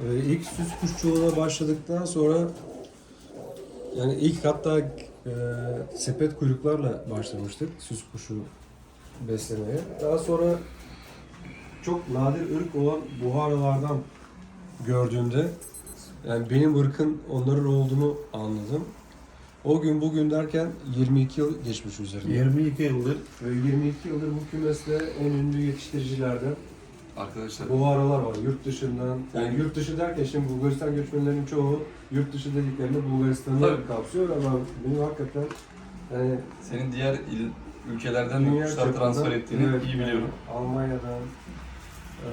Ee, ilk süs kuşçuluğuna başladıktan sonra yani ilk hatta e, sepet kuyruklarla başlamıştık süs kuşu beslemeye. Daha sonra çok nadir ırk olan buharalardan gördüğümde yani benim ırkın onların olduğunu anladım. O gün bugün derken 22 yıl geçmiş üzerinde. 22 yıldır Ve 22 yıldır bu kümeste en ünlü yetiştiricilerden Arkadaşlar bu aralar var yurt dışından. Yani yurt dışı derken şimdi Bulgaristan göçmenlerinin çoğu yurt dışı dediklerinde Bulgaristan'ı Tabii. kapsıyor ama benim hakikaten yani senin diğer il, ülkelerden de dünya kuşlar çapında- transfer ettiğini Evet, iyi biliyorum. Almanya'dan, eee,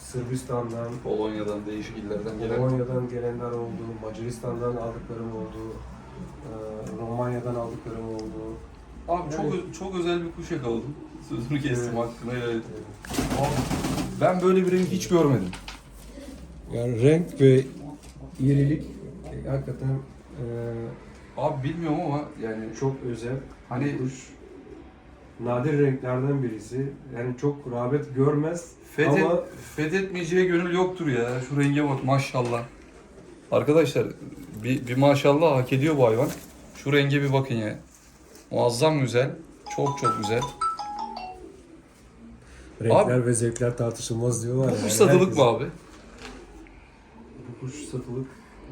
Sırbistan'dan, Polonya'dan, değişik illerden gelen. Polonya'dan gelenler oldu, Macaristan'dan aldıklarım oldu, eee, Romanya'dan aldıklarım oldu. Abi çok Evet. ö- çok özel bir kuş yakaladım. Sözünü kestim hakkını helal et. Ben böyle bir renk hiç görmedim. Yani renk ve irilik e, hakikaten eee Abi bilmiyorum ama yani çok özel. Hani- Hani kuş nadir renklerden birisi. Yani çok rağbet görmez fethet, ama fethetmeyeceği gönül yoktur ya. Şu renge bak maşallah. Arkadaşlar bir, bir maşallah hak ediyor bu hayvan. Şu renge bir bakın ya. Muazzam güzel. Çok çok güzel. Renkler ve zevkler tartışılmaz diyorlar. Bu yani. kuş satılık Herkes- mı abi? Bu kuş satılık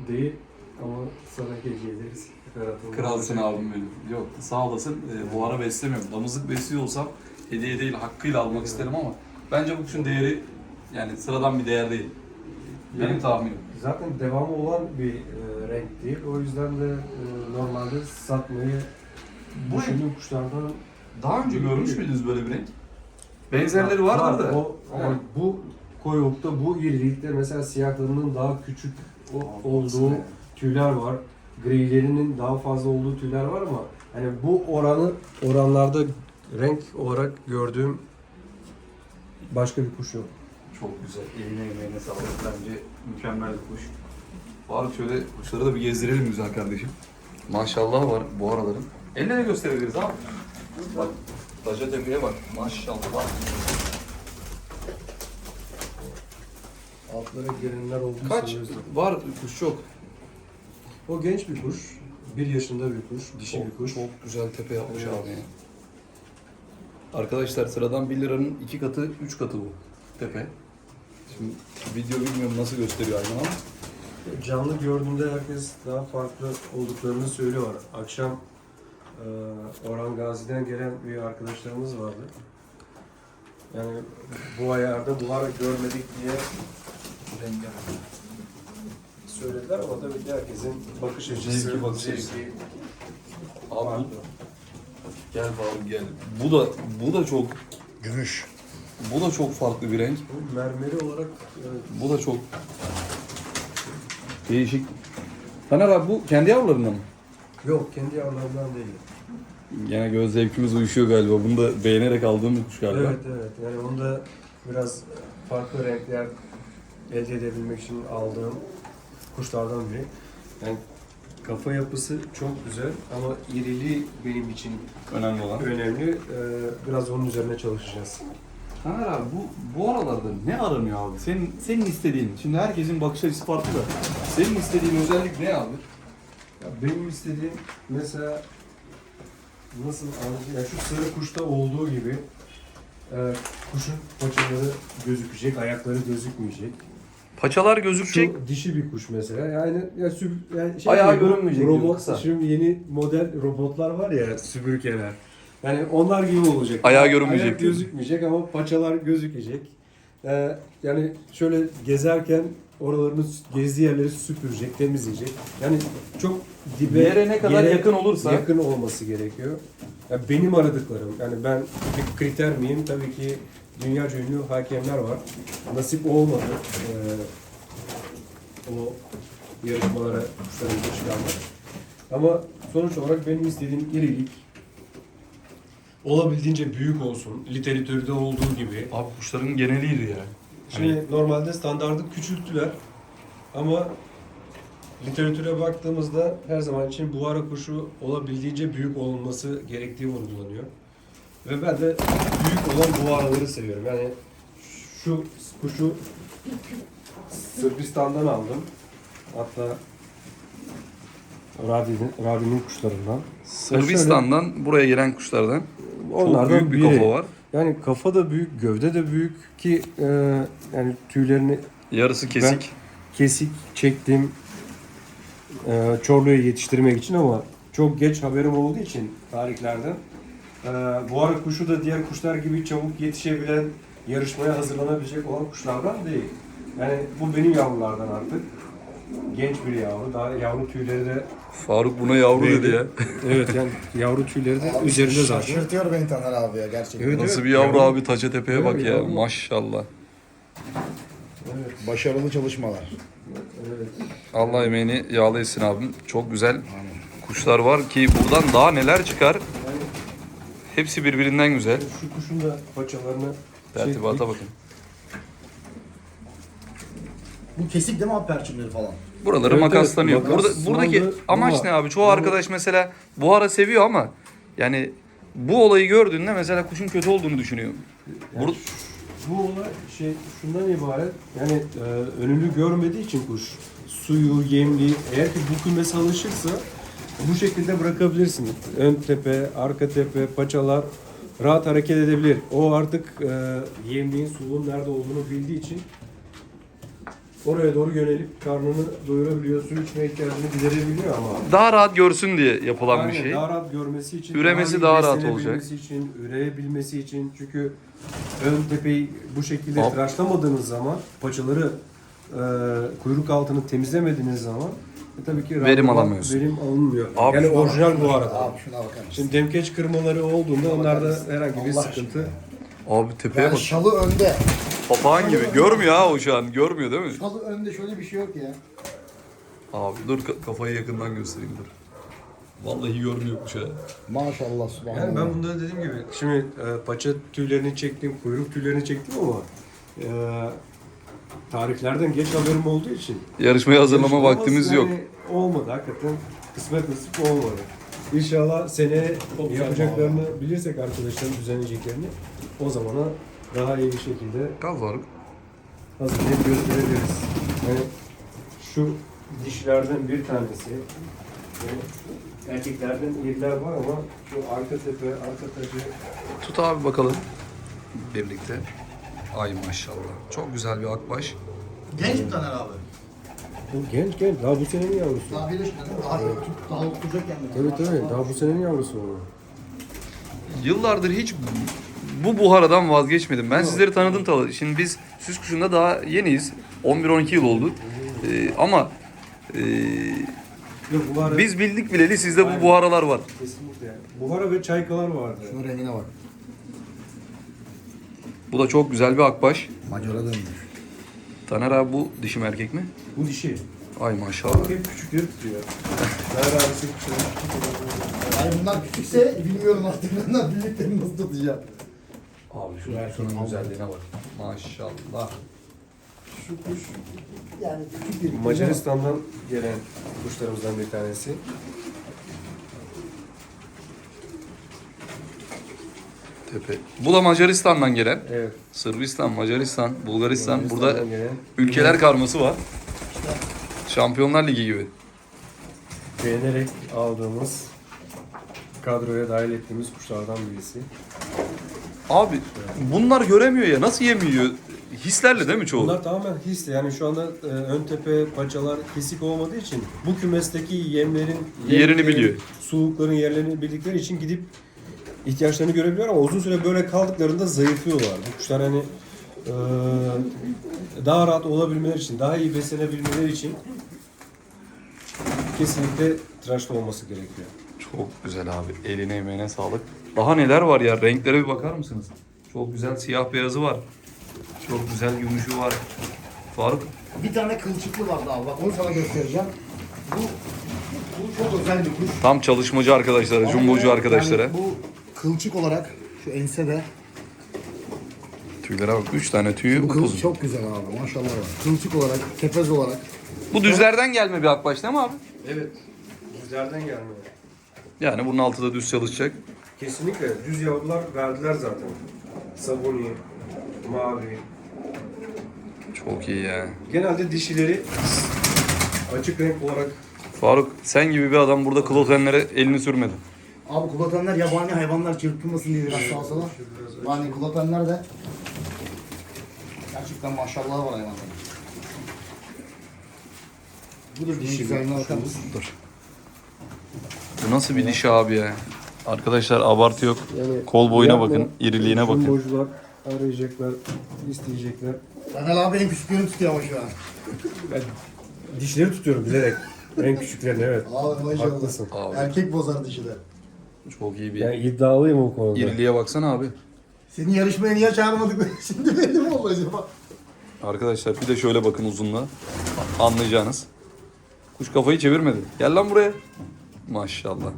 değil ama sana hediye ederiz. Ferhat'ın Kralsın abim benim. Yok sağ olasın. Ee, bu ara beslemiyorum. Damızlık besliyor olsam hediye değil hakkıyla almak isterim ama bence bu kuşun değeri yani sıradan bir değer değil. Benim Yani- tahminim. Zaten devamı olan bir e, renk değil. O yüzden de e, normalde satmayı Bu düşündüğüm kuşlardan Daha önce görmüş müydünüz böyle bir renk? Benzerleri vardır da. O, ama bu koyulukta, bu irilikte mesela siyahlarının daha küçük o- olduğu tüyler var. Grilerinin daha fazla olduğu tüyler var ama hani bu oranı oranlarda renk olarak gördüğüm başka bir kuş yok. Çok güzel. Eline emeğine sağlık. Bence mükemmel bir kuş. Bari şöyle kuşları da bir gezdirelim güzel kardeşim. Maşallah var bu araların. Elle de gösterebiliriz abi. Bak. Taca tepeye bak. Maşallah. Altlara gelenler olduğu Kaç? Var kuş çok. O genç bir kuş. Bir yaşında bir kuş, dişi bir kuş. Çok güzel tepe yapmış Evet. abi ya. Arkadaşlar sıradan 1 liranın 2 katı, 3 katı bu tepe. Şimdi video bilmiyorum nasıl gösteriyor hayvan ama. Canlı gördüğünde herkes daha farklı olduklarını söylüyor. Akşam Orhan Gazi'den gelen bir arkadaşlarımız vardı. Yani bu ayarda buhar görmedik diye söylediler ama tabii ki herkesin bakış açısı, Zevki, bakış açısı. Abi farklı. gel abi gel. Bu da bu da çok gümüş. bu da çok farklı bir renk. Bu mermeri olarak evet, Bu da çok değişik. Taner abi bu kendi yavrularından mı? Yok kendi yavrularından değil. Gene göz zevkimiz uyuşuyor galiba. Bunu da beğenerek aldığım bir kuş galiba. Evet evet yani onda biraz farklı renkler elde edebilmek için aldığım kuşlardan biri. Yani kafa yapısı çok güzel ama iriliği benim için Önemli olan. önemli. Ee, biraz onun üzerine çalışacağız. Taner abi bu bu aralarda ne aranıyor abi? Senin senin istediğin. Şimdi herkesin bakış açısı farklı da. Senin istediğin özellik ne abi? Ya benim istediğim mesela nasıl anlatayım? Yani şu sarı kuşta olduğu gibi e, kuşun paçaları gözükecek, ayakları gözükmeyecek. Paçalar Şu dişi bir kuş mesela. Yani ya sü- yani şey Ayağı gibi, görünmeyecek gibi Robot, kısa. şimdi yeni model robotlar var ya süpürgeler. Yani onlar gibi olacak. Ayağı görünmeyecek Ayak gözükmeyecek ama paçalar gözükecek. Ee, yani şöyle gezerken oralarını gezdiği yerleri süpürecek, temizleyecek. Yani çok dibe Yere ne kadar yere yakın olursa yakın olması gerekiyor. Yani benim aradıklarım. Yani ben bir kriter miyim? Tabii ki dünya ünlü hakemler var. Nasip olmadı. Ee, o yarışmalara kuşları çıkarmak. Ama sonuç olarak benim istediğim irilik olabildiğince büyük olsun. Literatürde olduğu gibi. abi kuşların geneliydi yani. Şimdi normalde standardı küçülttüler. Ama literatüre baktığımızda her zaman için buhara kuşu olabildiğince büyük olması gerektiği vurgulanıyor. Ve ben de büyük olan buharaları seviyorum. Yani Şu kuşu Sırbistan'dan aldım. Hatta Radi'nin, Radi'nin kuşlarından. Sırbistan'dan buraya gelen kuşlardan çok Onlardan büyük bir biri. kafa var. Yani kafa da büyük, gövde de büyük ki e, yani tüylerini Yarısı kesik. kesik çektim e, Çorlu'ya yetiştirmek için ama çok geç haberim olduğu için tarihlerden e, bu ara kuşu da diğer kuşlar gibi çabuk yetişebilen yarışmaya hazırlanabilecek olan kuşlardan değil. Yani bu benim yavrulardan artık. Genç bir yavru. Daha yavru tüyleri de Faruk buna yavru dedi ya. evet yani yavru tüyleri de Abi üzerinde zaten. Şaşırtıyor beni Taner abi ya gerçekten. Evet, Nasıl bir yavru Yavru. abi taça tepeye bak ya. yavru. Maşallah. Evet, Başarılı çalışmalar. evet. Allah emeğini yağlı etsin abim. Çok güzel kuşlar var ki buradan daha neler çıkar. Hepsi birbirinden güzel. şu kuşun da paçalarını Tertibata çektik. bakın. Bu kesik değil mi abi perçinleri falan? Buraları Evet, makaslanıyor. evet, Burada buradaki amaç Ama- ne abi? Çoğu arkadaş mesela buhara seviyor ama yani bu olayı gördüğünde mesela kuşun kötü olduğunu düşünüyor. Yani Bur- Bu olay şey şundan ibaret. Yani e, önünü görmediği için kuş suyu, yemli eğer ki bu kümese alışırsa bu şekilde bırakabilirsin. Ön tepe, arka tepe, paçalar rahat hareket edebilir. O artık e, yemliğin, suyun nerede olduğunu bildiği için oraya doğru yönelip karnını doyurabiliyor, su içme ihtiyacını giderebiliyor ama Daha rahat görsün diye yapılan bir Aynen, şey. Daha rahat görmesi için, Üremesi iyi daha rahat beslenebilmesi için, üreyebilmesi için çünkü ön tepeyi bu şekilde Ab- tıraşlamadığınız zaman, paçaları e, kuyruk altını temizlemediğiniz zaman e, tabii ki Verim alamıyorsun. Verim alınmıyor. Abi yani orijinal bu arada. Abi şuna bakar mısın? Şimdi demkeç kırmaları olduğunda onlarda herhangi bir Allah sıkıntı. aşkına. Abi tepeye Yani bak. şalı önde. Papağan gibi. Görmüyor ha o şu an. Görmüyor değil mi? Şalı önde şöyle bir şey yok ya. Abi dur ka- kafayı yakından göstereyim dur. Vallahi görmüyormuş ha. Maşallah subhanallah. Yani ben bunda dediğim gibi şimdi e, paça tüylerini çektim, kuyruk tüylerini çektim ama e, tarihlerden geç haberim olduğu için Yarışmaya hazırlama Yarışmamız vaktimiz yok. yani Olmadı hakikaten. Kısmet nasip olmadı. İnşallah seneye yapacaklarını bilirsek arkadaşların düzenleyeceklerini o zamana daha iyi bir şekilde Kal Faruk. hazırlayıp gösterebiliriz. Yani şu dişlerden bir tanesi yani erkeklerden iriler var ama şu arka tepe, arka tepe Tut abi bakalım. Birlikte. Ay maşallah. Çok güzel bir akbaş. Genç mi Taner abi? bu genç genç daha bu senenin yavrusu. Daha bir yaşında değil mi? Daha, daha oturacak yani. Tabii tabii daha bu senenin yavrusu o. Yıllardır hiç bu buharadan vazgeçmedim. Ben sizleri tanıdım tabii. Şimdi biz süs kuşunda daha yeniyiz. 11-12 yıl oldu. Ee, ama ee, Yok, biz bildik bileli sizde bu buharalar var. Kesinlikle. Buhara ve çaykalar vardı. Şunun rengine bak. Bu da çok güzel bir akbaş. Macara dönmüş. Taner abi bu dişi mi erkek mi? Bu dişi. Ay maşallah. Hep küçükleri tutuyor. Değer abisi küçükleri Yani bunlar küçükse bilmiyorum artık bunlar büyüklerini nasıl tutacağım. Abi şu şunun güzelliğine bak. Maşallah. Şu kuş yani küçük bir Macaristan'dan gelen kuşlarımızdan bir tanesi. Tepe. Bu da Macaristan'dan gelen. Evet. Sırbistan, Macaristan, Bulgaristan. Burada Macaristan'dan gelen ülkeler karması var. Şampiyonlar Ligi gibi. beğenerek aldığımız kadroya dahil ettiğimiz kuşlardan birisi. Abi bunlar göremiyor ya. Nasıl yemiyor? Hislerle değil mi çoğu? Bunlar tamamen hisli. Yani şu anda e, ön tepe paçalar kesik olmadığı için bu kümesteki yemlerin Yerini biliyor. Soğukların yerlerini bildikleri için gidip ihtiyaçlarını görebiliyor ama uzun süre böyle kaldıklarında zayıflıyorlar. Bu kuşlar hani e, daha rahat olabilmeleri için, daha iyi beslenebilmeleri için kesinlikle tıraşlı olması gerekiyor. Çok güzel abi. Eline emeğine sağlık. Daha neler var ya? Renklere bir bakar mısınız? Çok güzel siyah beyazı var. Çok güzel gümüşü var. Faruk Bir tane kılçıklı vardı abi bak onu sana göstereceğim. Bu, bu çok özel bir kuş. tam çalışmacı arkadaşlara, jumbocu Yani arkadaşlara. bu kılçık olarak şu ensede Tüylere bak. Üç tane tüyü bu kıl upuzun. çok güzel abi maşallah var. Kılçık olarak, tepez olarak. Bu düzlerden gelme bir akbaş değil mi abi? Evet. Düzlerden gelmiyor. Yani bunun altı da düz çalışacak. Kesinlikle düz yavrular verdiler zaten. Sabuni, mavi, Çok iyi ya. Genelde dişileri açık renk olarak Faruk sen gibi bir adam burada klotenlere elini sürmedi. Abi kulatanlar yabani hayvanlar çırpılmasın diye biraz sağa sola. Yani kulatanlar da gerçekten maşallah var hayvanların. Bu da dişi? Dur. Bu nasıl bir dişi abi ya? Arkadaşlar abartı yok. yani Kol boyuna yapma, bakın, iriliğine bakın. jumbocular arayacaklar, isteyecekler. Taner abi en küçüklerini tutuyor ama şu an. Ben dişleri tutuyorum bilerek. en küçüklerini evet. Abi maşallah. Haklısın. Abi Erkek bozar dişi de. çok iyi bir Yani iddialıyım o konuda. iriliğe baksana abi. Seni yarışmaya niye çağırmadık? Şimdi belli mi oldu acaba? Arkadaşlar bir de şöyle bakın uzunluğa. Anlayacağınız. Kuş kafayı çevirmedi. Gel lan buraya. Maşallah.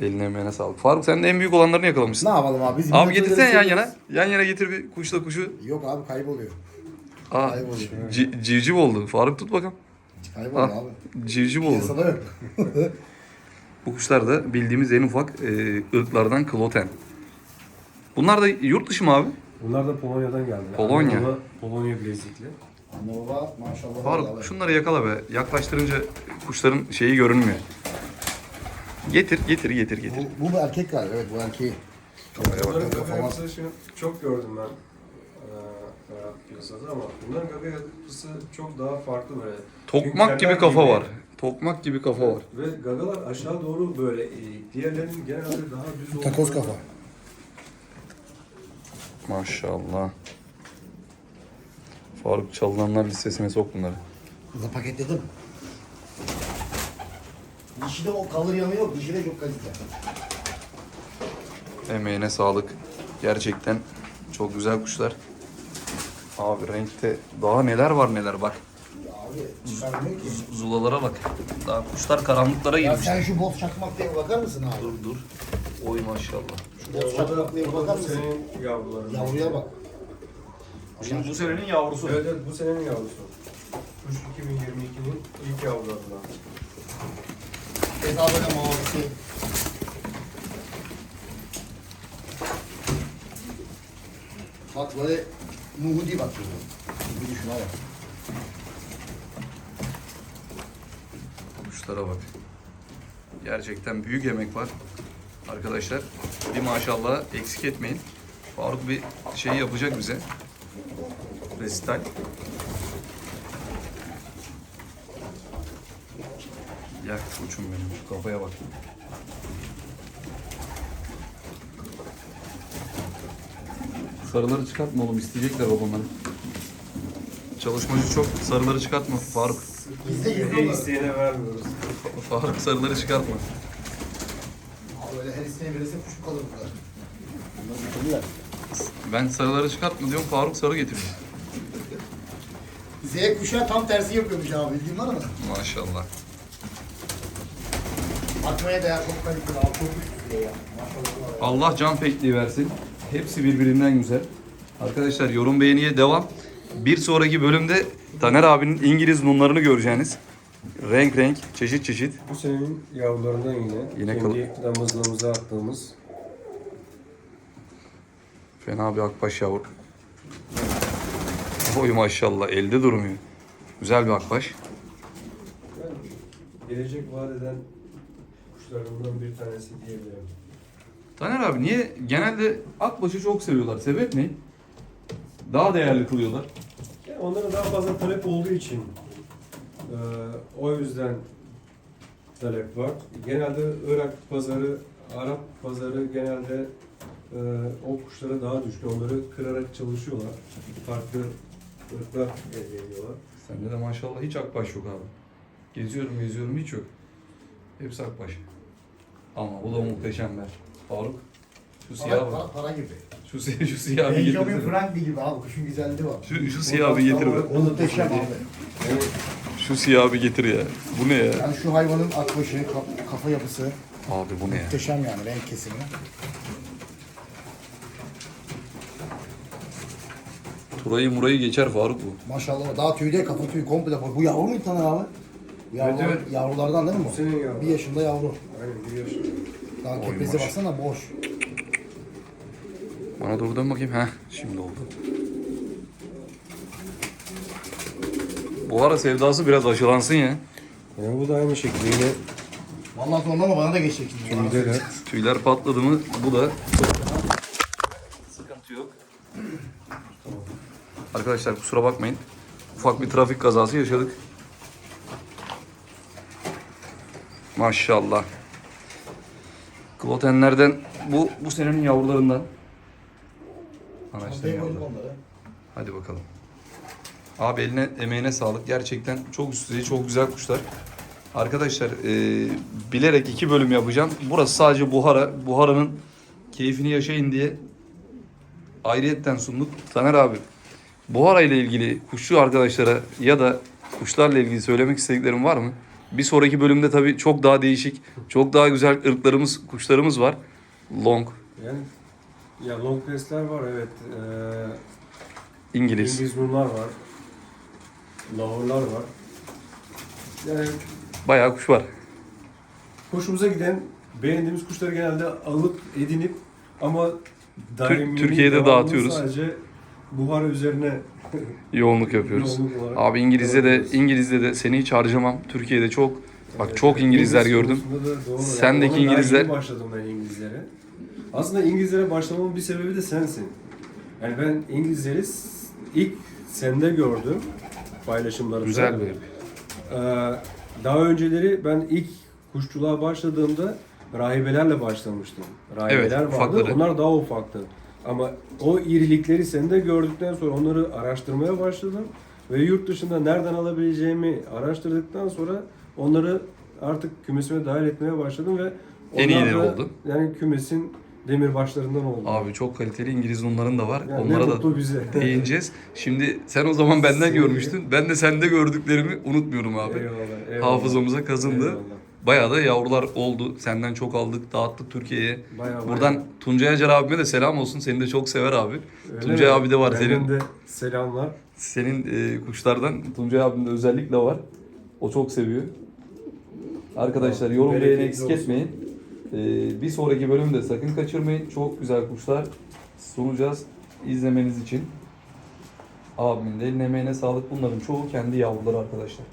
Eline emeğine sağlık. Faruk sen de en büyük olanlarını yakalamışsın. Ne yapalım abi? Biz Abi getirsene yan yana. Yan yana getir bir kuşla kuşu. Yok abi kayboluyor. Aa, Kayboluyor. ci- civciv oldu. Faruk tut bakalım. Kayboluyor Ah. abi. Civciv oldu. Piyasada yok. Bu kuşlar da bildiğimiz en ufak e, ırklardan kloten. Bunlar da yurt dışı mı abi? Bunlar da Polonya'dan geldi. Polonya. Anadolu, Polonya bilezikli. Baba maşallah. Faruk vallahi. şunları yakala be. Yaklaştırınca kuşların şeyi görünmüyor. Getir, getir, getir, getir. Bu, bu bir erkek galiba. Evet bu erkeği. Bunların gaga Kafama- yapısı şimdi çok gördüm ben eee, eee, piyasada ama bunların gaga yapısı çok daha farklı böyle. Tokmak gibi Hünkârlar kafa gibi. var. Tokmak gibi kafa var. Ve gagalar aşağı doğru böyle eğik. Diğerlerinin genelde daha düz olduğu. Takoz kafa. Maşallah. Faruk çalınanlar listesine sok bunları. Kızı paketledim. Dişide o kalır yanı yok. Dişide çok kalite. Emeğine sağlık. Gerçekten çok güzel kuşlar. Abi renkte daha neler var neler bak. Abi çıkarmıyor ki. Zulalara bak. Daha kuşlar karanlıklara Ya girmiş. sen şu boz çakmak diye bakar mısın abi? Dur dur. Oy maşallah. Şu boz o da, çakmak diye o bakar mısın? senenin yavruları. Yavruya bak. bu senenin yavrusu. Evet, evet bu senenin yavrusu. Kuş 2022'nin ilk yavrularından. Keza böyle mavisi. Bak böyle Nuhudi bak burada. Bir şuna bak. Kuşlara bak. Gerçekten büyük emek var. Arkadaşlar bir maşallah eksik etmeyin. Faruk bir şey yapacak bize. Resital. Yak uçum benim şu kafaya bak. Sarıları çıkartma oğlum isteyecekler babamları. Çalışmacı çok sarıları çıkartma Faruk. Yüzde En olur. isteyene vermiyoruz. Faruk sarıları çıkartma. Abi öyle her isteğe verirse kuş kalır burada. Bunları bitirdiler. Ben sarıları çıkartma diyorum Faruk sarı getiriyor. Z kuşağı tam tersi yapıyormuş abi bildiğin var mı? Maşallah. Atmaya değer çok kaliteli ya. Maşallah. Allah can pekliği versin. Hepsi birbirinden güzel. Arkadaşlar yorum beğeniye devam. Bir sonraki bölümde Taner abinin İngiliz nunlarını göreceğiniz. Renk renk, çeşit çeşit. Bu senenin yavrularından yine. Yine Kendi damızlığımıza attığımız. Fena bir akbaş yavru. Oy maşallah elde durmuyor. Güzel bir akbaş. Gelecek vaat eden kuşlarımdan bir tanesi diyebilirim. Taner abi niye genelde akbaşı çok seviyorlar? Sebep ne? Daha değerli kılıyorlar. Yani onlara daha fazla talep olduğu için eee, o yüzden talep var. Genelde Irak pazarı, Arap pazarı genelde eee, o kuşlara daha düşkün. Onları kırarak çalışıyorlar. Farklı ırklar elde ediyorlar. Sende de maşallah hiç akbaş yok abi. Geziyorum geziyorum hiç yok. Hepsi akbaş. Ama bu da muhteşem be. Faruk. Şu siyah Para, para, para gibi. Şu, si- şu siyahı bir Benjamin getirsene. Franklin gibi abi kuşun güzelliği var. Şu, şu siyahı bir getir be. O muhteşem abi. Şu siyahı bir getir ya. Bu ne ya? Yani şu hayvanın akbaşı, kaf- kafa yapısı Abi bu ne ya? muhteşem yani renk kesimi. Turayı murayı geçer Faruk bu. Maşallah daha tüyde kafa tüyü komple. Bu yavru mu Taner abi? Bu yavrular, Evet, evet. Yavrulardan değil mi Bu bu? senin yavru. Bir yaşında yavru. aynen bir yaş. Daha Oy kepezi baksana boş. Bana doğru dön bakayım. Heh şimdi oldu. buhara sevdası biraz aşılansın ya. Yani bu da aynı şekilde yine Vallahi sonra ama bana da geçecek şimdi. Bana tüyleri. Tüyler patladı mı bu da sıkıntı yok. Arkadaşlar kusura bakmayın. Ufak bir trafik kazası yaşadık. Maşallah. Klotenlerden bu bu senenin yavrularından. Yavruları. onları. Hadi bakalım. Abi eline emeğine sağlık. Gerçekten çok üst düzey, çok güzel kuşlar. Arkadaşlar e, bilerek iki bölüm yapacağım. Burası sadece Buhara. Buhara'nın keyfini yaşayın diye ayrıyetten sunduk. Taner abi, Buhara ile ilgili kuşçu arkadaşlara ya da kuşlarla ilgili söylemek istediklerim var mı? Bir sonraki bölümde tabii çok daha değişik, çok daha güzel ırklarımız, kuşlarımız var. Long, Yani ya long press'ler var evet. Ee, İngiliz. İngiliz mumlar var. Lahorlar var. Yani Bayağı kuş var. hoşumuza giden, beğendiğimiz kuşları genelde alıp edinip ama daimi Türkiye'de devamlı dağıtıyoruz. Sadece buhara üzerine Yoğunluk yapıyoruz. yoğunluk olarak Abi İngilizce de yapıyoruz. İngilizce de seni hiç harcamam. Türkiye'de çok bak çok İngilizler İngiliz gördüm. konusunda da doğru. Sendeki ona İngilizler- yeni başladım ben İngilizlere. Aslında İngilizlere başlamamın bir sebebi de sensin. Yani ben İngilizleri s- ilk sende gördüm paylaşımlarında. Güzel bir Ee, daha önceleri ben ilk kuşçuluğa başladığımda rahibelerle başlamıştım. Rahibeler Evet, vardı. ufakları. Onlar daha ufaktı. Ama o irilikleri sende gördükten sonra onları araştırmaya başladım. Ve yurt dışında nereden alabileceğimi araştırdıktan sonra onları artık kümesime dahil etmeye başladım ve En onlar iyileri da oldu. Yani kümesin demirbaşlarından oldu. Abi çok kaliteli İngiliz unların da var. Yani Onlara ne da bize. değineceğiz. Şimdi sen o zaman benden görmüştün. Ben de sende gördüklerimi unutmuyorum abi. Eyvallah, eyvallah. Hafızamıza kazındı. Eyvallah. Bayağı da yavrular oldu. Senden çok aldık, dağıttık Türkiye'ye. Bayağı, Buradan bayağı. Tuncay Acar abime de selam olsun. Seni de çok sever abi. Öyle Tuncay mi? abi de var Benden senin. de selamlar. Senin e, kuşlardan Tuncay abim de özellikle var. O çok seviyor. Arkadaşlar yorum beğeni eksik olsun. etmeyin. E, bir sonraki bölümde sakın kaçırmayın. Çok güzel kuşlar sunacağız izlemeniz için. Abimin de eline emeğine sağlık. Bunların çoğu kendi yavruları arkadaşlar.